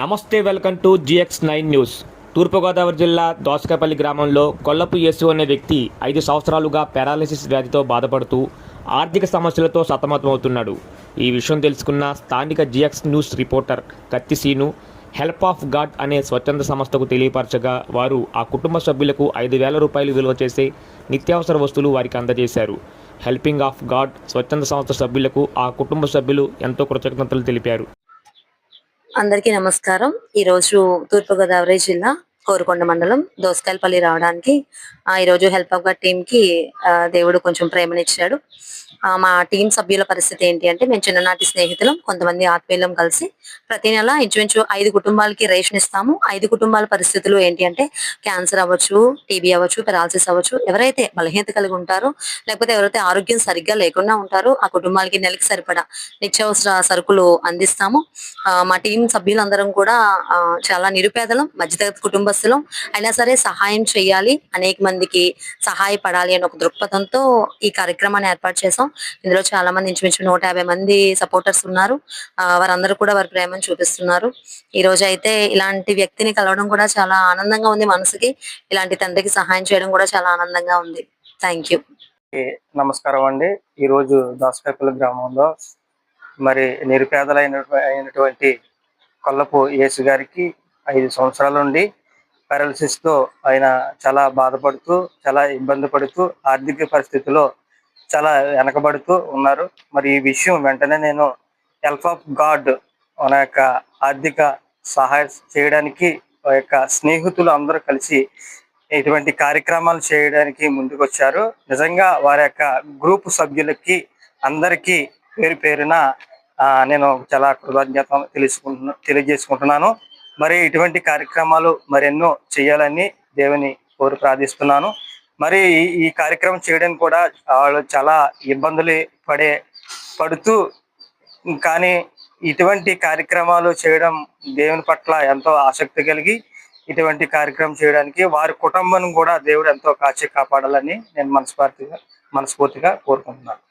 నమస్తే welcome to GX nine news. తూర్పుగోదావరి జిల్లా దోసకాపల్లి గ్రామంలో కొల్లపు యేసు అనే వ్యక్తి ఐదు సంవత్సరాలుగా పారాలిసిస్ వ్యాధితో బాధపడుతూ ఆర్థిక సమస్యలతో సతమతమవుతున్నాడు. ఈ విషయం తెలుసుకున్న స్థానిక GX news reporter Katti Seenu help of God అనే స్వచ్ఛంద సంస్థకు తెలియపరచగా వారు ఆ కుటుంబ సభ్యులకు ఐదు వేల రూపాయలు విలువ చేసే నిత్యావసర వస్తువులు వారికి అందజేశారు. హెల్పింగ్ ఆఫ్ గాడ్ స్వచ్ఛంద సంస్థ సభ్యులకు ఆ కుటుంబ సభ్యులు ఎంతో కృతజ్ఞతలు తెలిపారు. అందరికీ నమస్కారం. ఈ రోజు తూర్పుగోదావరి జిల్లా కోరుకొండ మండలం దోసకాయలపల్లి రావడానికి ఆ, ఈ రోజు హెల్ప్ ఆఫ్ టీం కి దేవుడు కొంచెం ప్రేమనిచ్చాడు. మా టీం సభ్యుల పరిస్థితి ఏంటి అంటే మేము చిన్ననాటి స్నేహితులం కొంతమంది ఆత్మీయులం కలిసి ప్రతి నెల ఇంచుమించు ఐదు కుటుంబాలకి రేషన్ ఇస్తాము. ఐదు కుటుంబాల పరిస్థితులు ఏంటి అంటే క్యాన్సర్ అవ్వచ్చు టీబీ అవ్వచ్చు పెరాలసిస్ అవ్వచ్చు ఎవరైతే బలహీనత కలిగి ఉంటారో లేకపోతే ఎవరైతే ఆరోగ్యం సరిగ్గా లేకుండా ఉంటారో ఆ కుటుంబాలకి నెలకి సరిపడా నిత్యావసర సరుకులు అందిస్తాము. ఆ, మా టీం సభ్యులందరం కూడా చాలా నిరుపేదలం మధ్యతరగతి కుటుంబస్తులం. అయినా సరే సహాయం చేయాలి అనేక మందికి సహాయపడాలి అనే ఒక దృక్పథంతో ఈ కార్యక్రమాన్ని ఏర్పాటు చేసాం ఇందులో చాలా మంది ఇంచుమించు నూట యాభై మంది సపోర్టర్స్ ఉన్నారు. ఆ, వారందరూ కూడా వారి ప్రేమను చూపిస్తున్నారు. ఈ రోజు అయితే ఇలాంటి వ్యక్తిని కలవడం కూడా చాలా ఆనందంగా ఉంది మనసుకి. ఇలాంటి తండ్రికి సహాయం చేయడం కూడా చాలా ఆనందంగా ఉంది. థ్యాంక్ యూ నమస్కారం అండి. ఈరోజు దాసకాయపల్లి గ్రామంలో మరి నిరుపేదలైన అయినటువంటి కొల్లపు యేసు గారికి ఐదు సంవత్సరాల నుండి పారాలసిస్తో తో ఆయన చాలా బాధపడుతూ చాలా ఇబ్బంది పడుతూ ఆర్థిక పరిస్థితిలో చాలా వెనకబడుతూ ఉన్నారు. మరి ఈ విషయం వెంటనే నేను హెల్ప్ ఆఫ్ గాడ్ మన యొక్క ఆర్థిక సహాయం చేయడానికి యొక్క స్నేహితులు అందరూ కలిసి ఇటువంటి కార్యక్రమాలు చేయడానికి ముందుకు వచ్చారు నిజంగా వారి యొక్క గ్రూప్ సభ్యులకి అందరికీ పేరు పేరున నేను చాలా కృతజ్ఞత తెలుసుకుంటున్నా తెలియజేసుకుంటున్నాను. మరి ఇటువంటి కార్యక్రమాలు మరెన్నో చేయాలని దేవుని కోరు ప్రార్థిస్తున్నాను. మరి ఈ- ఈ కార్యక్రమం చేయడానికి కూడా వాళ్ళు చాలా ఇబ్బందులు పడే పడుతూ కానీ ఇటువంటి కార్యక్రమాలు చేయడం దేవుని పట్ల ఎంతో ఆసక్తి కలిగి ఇటువంటి కార్యక్రమం చేయడానికి వారి కుటుంబం కూడా దేవుడు ఎంతో కాచి కాపాడాలని నేను మనస్ఫూర్తిగా మనస్ఫూర్తిగా కోరుకుంటున్నాను.